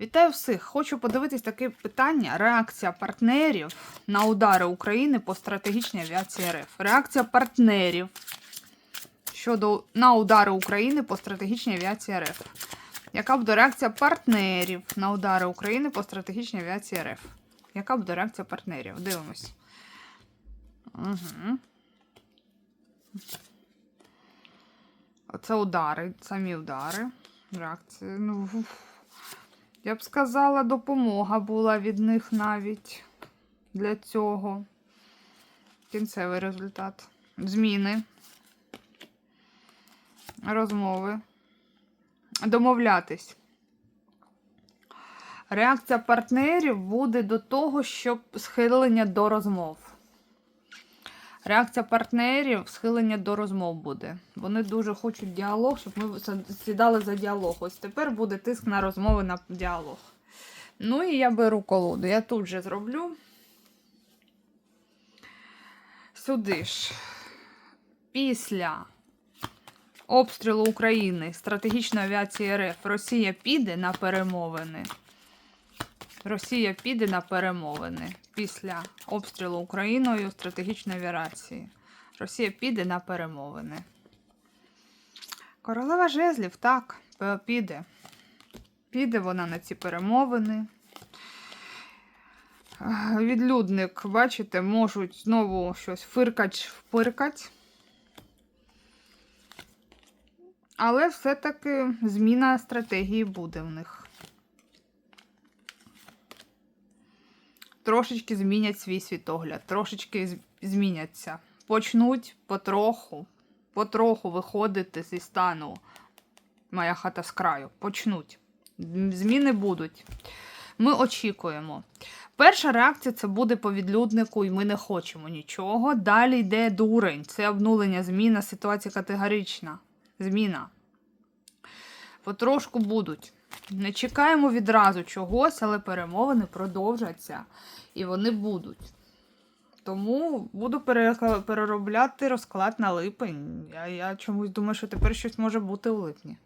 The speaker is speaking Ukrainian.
Вітаю всіх! Хочу подивитись таке питання. Реакція партнерів на удари України по стратегічній авіації РФ. Реакція партнерів щодо на удари України по стратегічній авіації РФ. Яка буде реакція партнерів на удари України по стратегічній авіації РФ? Яка буде реакція партнерів? Дивимось. Угу. Оце удари, самі удари. Реакція. Ну. Я б сказала, допомога була від них навіть для цього. Кінцевий результат. Зміни. Розмови. Домовлятись. Реакція партнерів буде до того, щоб схилення до розмов. Реакція партнерів схилення до розмов буде. Вони дуже хочуть діалог, щоб ми сідали за діалог. Ось тепер буде тиск на розмови на діалог. Ну і я беру колоду. Я тут же зроблю. Сюди ж. Після обстрілу України стратегічної авіації РФ Росія піде на перемовини. Росія піде на перемовини після обстрілу Україною стратегічної авіації. Росія піде на перемовини. Королева жезлів, так, піде. Піде вона на ці перемовини. Відлюдник, бачите, можуть знову щось фиркач впиркать. Але все-таки зміна стратегії буде в них. Трошечки змінять свій світогляд, трошечки зміняться. Почнуть потроху, потроху виходити зі стану моя хата з краю. Почнуть. Зміни будуть. Ми очікуємо. Перша реакція це буде по відлюднику, і ми не хочемо нічого. Далі йде дурень. Це обнулення, зміна, ситуація категорична. Зміна. Потрошку будуть. Не чекаємо відразу чогось, але перемовини продовжаться і вони будуть. Тому буду переробляти розклад на липень. Я, я чомусь думаю, що тепер щось може бути у липні.